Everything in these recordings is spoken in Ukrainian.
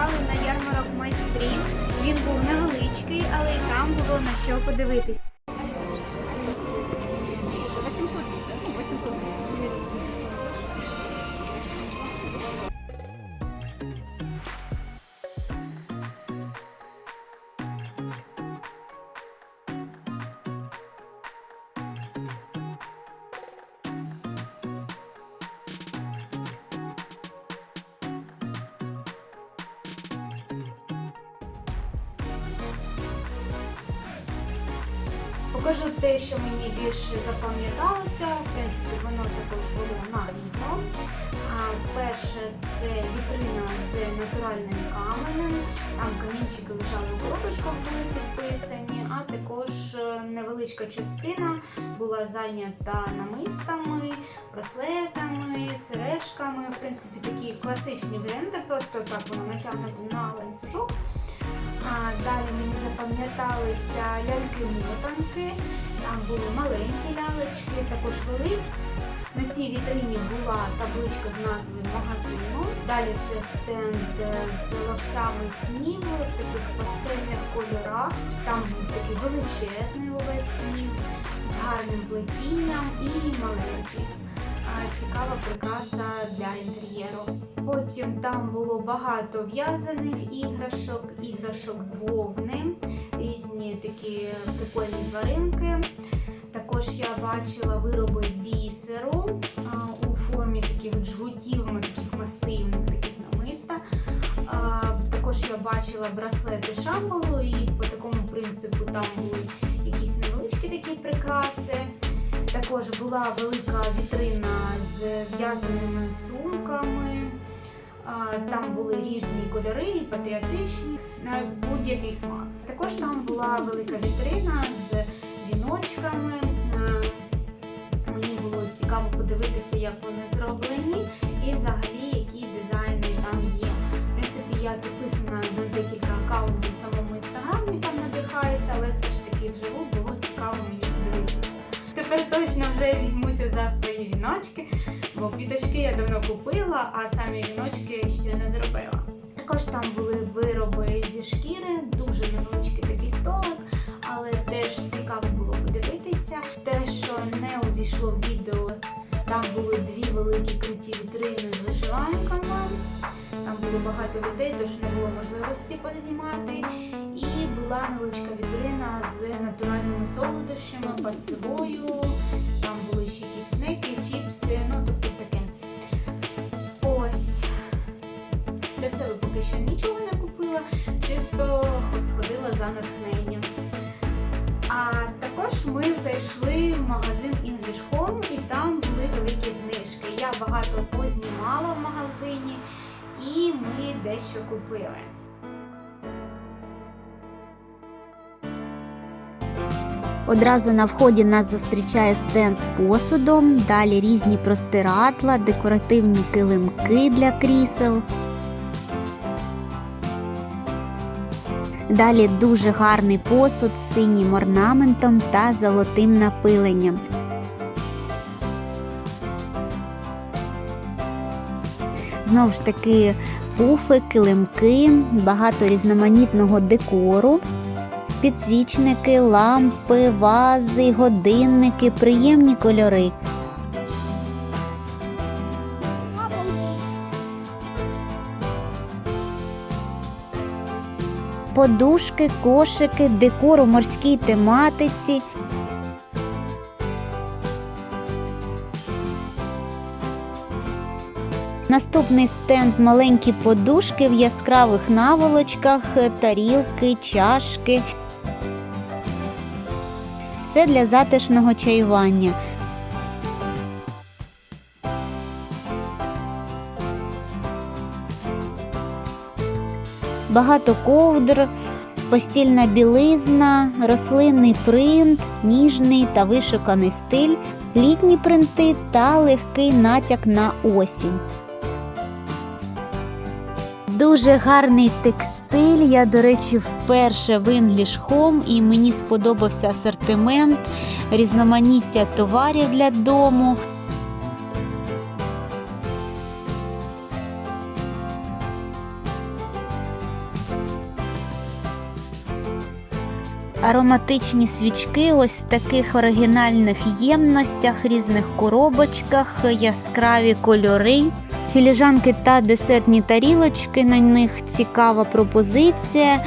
завітали на ярмарок майстрів. Він був невеличкий, але і там було на що подивитись. Покажу те, що мені більше запам'яталося. В принципі, воно також було на відео. Перше це вітрина з натуральним каменем. Там камінчики лежали у коробочках, були підписані, а також е, невеличка частина була зайнята намистами, браслетами, сережками. В принципі, такі класичні варіанти, просто так воно натягнуто на ланцюжок. А далі мені запам'яталися ляльки-мотанки. Там були маленькі лялечки, також великі. На цій вітрині була табличка з назвою магазину. Далі це стенд з ловцями снігу в таких пастельних кольорах. Там був такий величезний ловець сніг з гарним плетінням і маленький. Цікава прикраса для інтер'єру. Потім там було багато в'язаних іграшок, іграшок з вовни, різні такі прикольні тваринки. Також я бачила вироби з бісеру у формі таких джгутів, таких масивних, таких намиста. Також я бачила браслети шамбалу і по такому принципу там були якісь невеличкі такі прикраси. Також була велика вітрина з в'язаними сумками. Там були різні кольори, і патріотичні, на будь-який смак. Також там була велика вітрина з віночками. Мені було цікаво подивитися, як вони зроблені, і взагалі які дизайни там є. В принципі, я підписана на декілька аккаунтів в самому інстаграмі, там надихаюся, але все ж таки вживу віночки, бо квіточки я давно купила, а самі віночки ще не зробила. Також там були вироби зі шкіри, дуже невеличкий такий столик, але теж цікаво було подивитися. Те, що не увійшло в відео, там були дві великі круті вітрини з вишиванками. Там було багато людей, тож не було можливості познімати. І була невеличка вітрина з натуральними солодощами, пастилою. Снеки, чіпси, ну тобто таке. Ось. Для себе поки що нічого не купила, чисто сходила за натхненням. А також ми зайшли в магазин English Home і там були великі знижки. Я багато познімала в магазині і ми дещо купили. Одразу на вході нас зустрічає стенд з посудом, далі різні простиратла, декоративні килимки для крісел. Далі дуже гарний посуд з синім орнаментом та золотим напиленням. Знову ж таки, пуфи, килимки, багато різноманітного декору. Підсвічники, лампи, вази, годинники, приємні кольори. Подушки, кошики, декор у морській тематиці. Наступний стенд маленькі подушки в яскравих наволочках, тарілки, чашки. Все для затишного чаювання. Багато ковдр, постільна білизна, рослинний принт, ніжний та вишуканий стиль, літні принти та легкий натяк на осінь. Дуже гарний текстиль. Я, до речі, вперше в English Home і мені сподобався асортимент, різноманіття товарів для дому. Ароматичні свічки ось в таких оригінальних ємностях, різних коробочках, яскраві кольори. Філіжанки та десертні тарілочки, на них цікава пропозиція.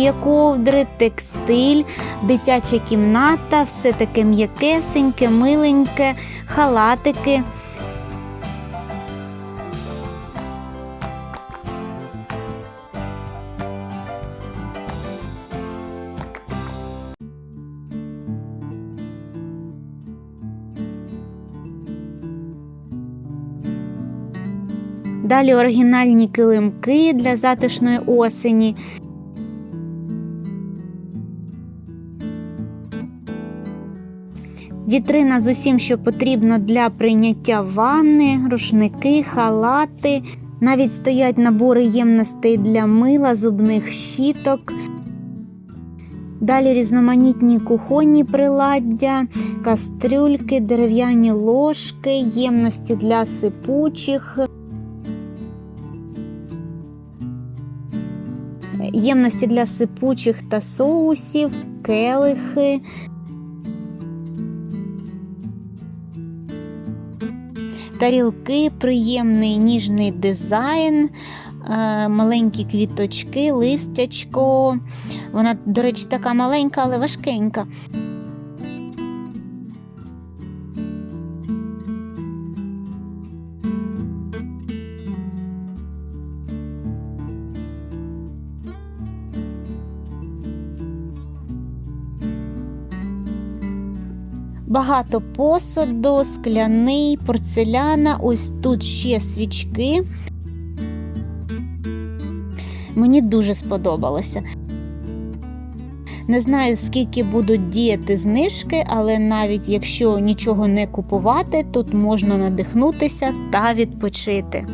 Ще ковдри, текстиль, дитяча кімната, все таке м'якесеньке, миленьке, халатики. Далі оригінальні килимки для затишної осені. Вітрина з усім, що потрібно для прийняття ванни, рушники, халати. Навіть стоять набори ємностей для мила, зубних щіток. Далі різноманітні кухонні приладдя, кастрюльки, дерев'яні ложки, ємності для сипучих. Ємності для сипучих та соусів, келихи, тарілки, приємний ніжний дизайн, е, маленькі квіточки, листячко. Вона, до речі, така маленька, але важкенька. Багато посуду, скляний, порцеляна. Ось тут ще свічки. Мені дуже сподобалося. Не знаю, скільки будуть діяти знижки, але навіть якщо нічого не купувати, тут можна надихнутися та відпочити.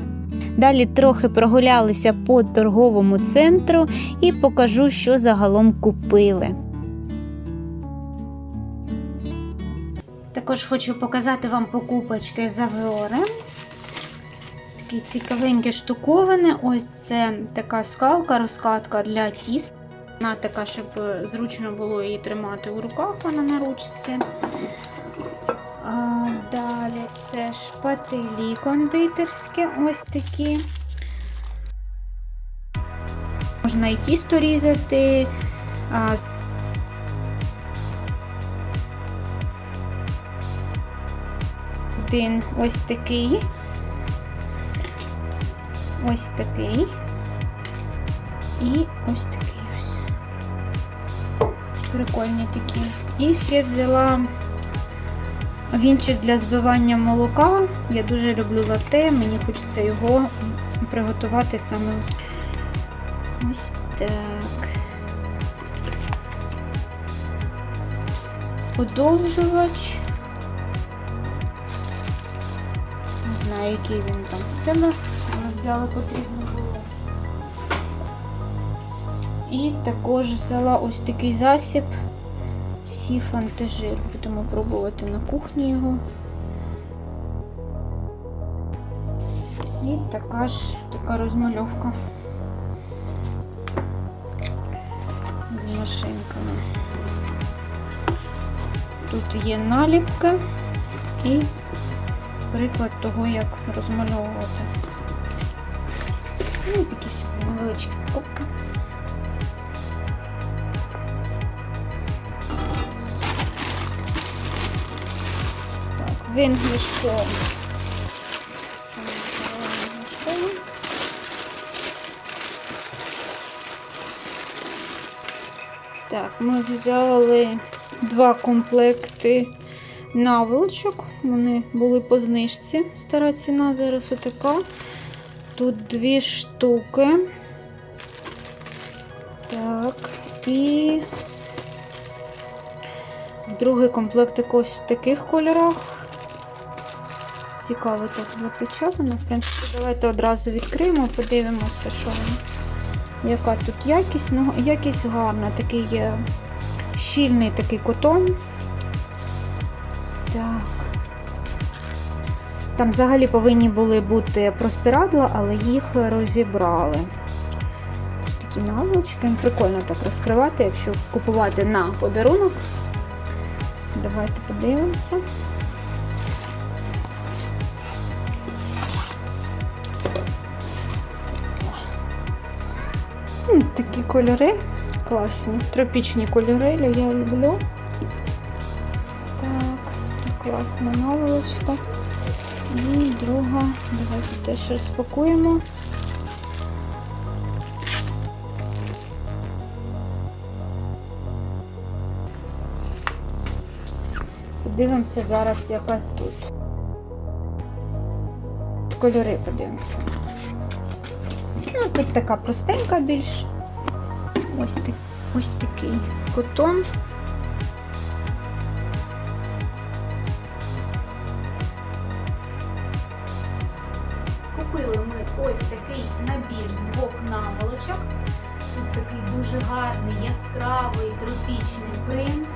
Далі трохи прогулялися по торговому центру і покажу, що загалом купили. Також хочу показати вам покупочки з Аврори. Такі цікавенькі штуковини. Ось це така скалка, розкатка для тіст. Вона така, щоб зручно було її тримати у руках, вона на ручці. Далі це шпателі кондитерські, ось такі. Можна і тісто різати. Один ось такий. Ось такий. І ось такий ось. Прикольні такі. І ще взяла вінчик для збивання молока. Я дуже люблю лате, мені хочеться його приготувати саме ось так. Подовжувач. Який він там з взяла потрібно було. І також взяла ось такий засіб сіф антижир. Будемо пробувати на кухні його. І така ж така розмальовка з машинками. Тут є наліпка і приклад того, як розмальовувати. Ну і такі собі невеличкі покупки. Так, в English Home. Що ми взяли в English Home? Так, ми взяли два комплекти наволочок. Вони були по знижці. Стара ціна зараз отака. Тут дві штуки. Так, і другий комплектик ось в таких кольорах. Цікаво так запечатано. В принципі, давайте одразу відкриємо, подивимося, що яка тут якість, ну якість гарна, такий е, щільний такий котон. Так. Там взагалі повинні були бути простирадла, але їх розібрали. Такі наволочки. Прикольно так розкривати, якщо купувати на подарунок. Давайте подивимося. Такі кольори класні. Тропічні кольори я люблю. Так, класна наволочка. І друга. Давайте теж розпакуємо. Подивимося зараз, яка тут. Кольори подивимося. Ну, тут така простенька більш. Ось, ось такий котон. Такий дуже гарний, яскравий, тропічний принт.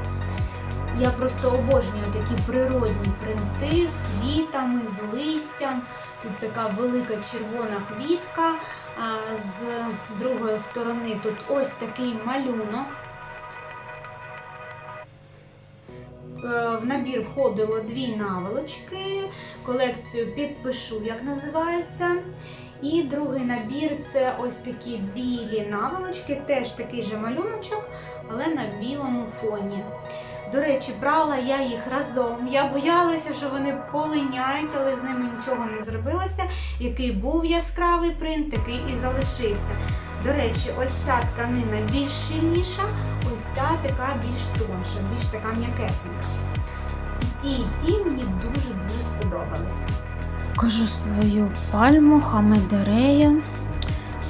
Я просто обожнюю такі природні принти з квітами, з листям. Тут така велика червона квітка, а з другої сторони тут ось такий малюнок. Е, В набір входило дві наволочки. Колекцію підпишу, як називається. І другий набір це ось такі білі наволочки, теж такий же малюночок, але на білому фоні. До речі, брала я їх разом. Я боялася, що вони полиняють, але з ними нічого не зробилося. Який був яскравий принт, такий і залишився. До речі, ось ця тканина більш щільніша, ось ця така більш тонша, більш така м'якесенька. І ті, і ті мені дуже-дуже сподобалися. Кажу свою пальму Хамедерея.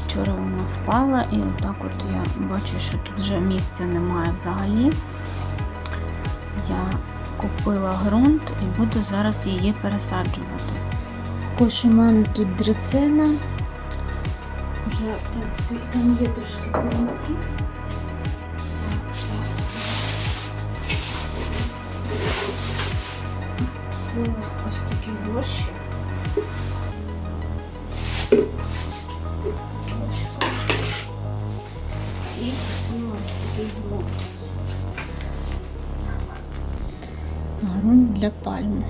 Вчора вона впала, і отак от я бачу, що тут вже місця немає взагалі. Я купила ґрунт і буду зараз її пересаджувати. Також у мене тут драцена. Вже, в принципі, там є трошки корінців. Ось такі горщі. І. Грунт для пальми.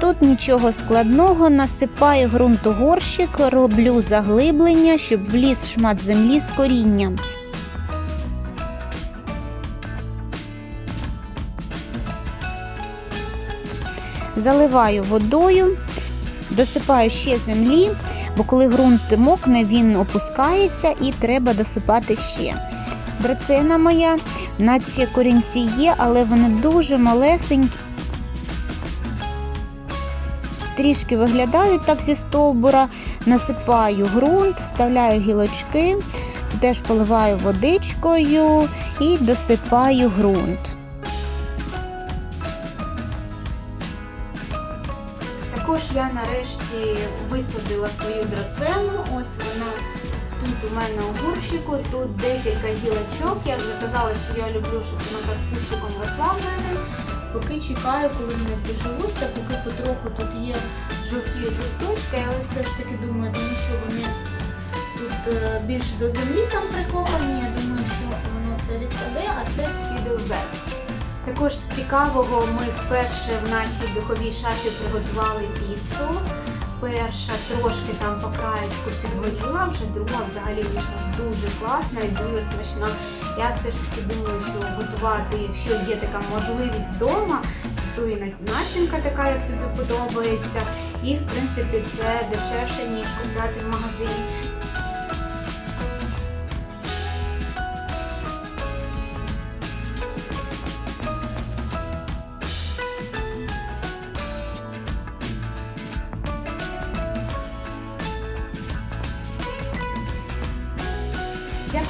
Тут нічого складного, насипаю ґрунт у горщик, роблю заглиблення, щоб вліз шмат землі з корінням. Заливаю водою, досипаю ще землі, бо коли ґрунт мокне, він опускається і треба досипати ще. Драцена моя, наче корінці є, але вони дуже малесенькі. Трішки виглядають так зі стовбура, насипаю ґрунт, вставляю гілочки, теж поливаю водичкою і досипаю ґрунт. Також я нарешті висадила свою драцену. Ось вона тут у мене у горщику, тут декілька гілочок. Я вже казала, що я люблю, щоб вона так кущиком росла. Поки чекаю, коли вони приживуться, поки потроху тут є жовтіють листочки, але все ж таки думаю, тому що вони тут е, більше до землі там приховані. Я думаю, що воно це відпаде, а це піде вверх. Також з цікавого ми вперше в нашій духовій шафі приготували піцу. Перша трошки там по краєчку підгоріла, вже друга взагалі вийшла дуже класна і дуже смачна. Я все ж таки думаю, що готувати, якщо є така можливість вдома, то і начинка така, як тобі подобається. І в принципі це дешевше, ніж купляти в магазині.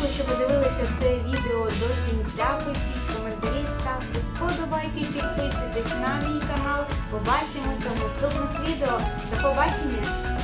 Дякую, що подивилися це відео до кінця. Пишіть коментарі, ставте вподобайки, підписуйтесь на мій канал. Побачимося в наступних відео. До побачення!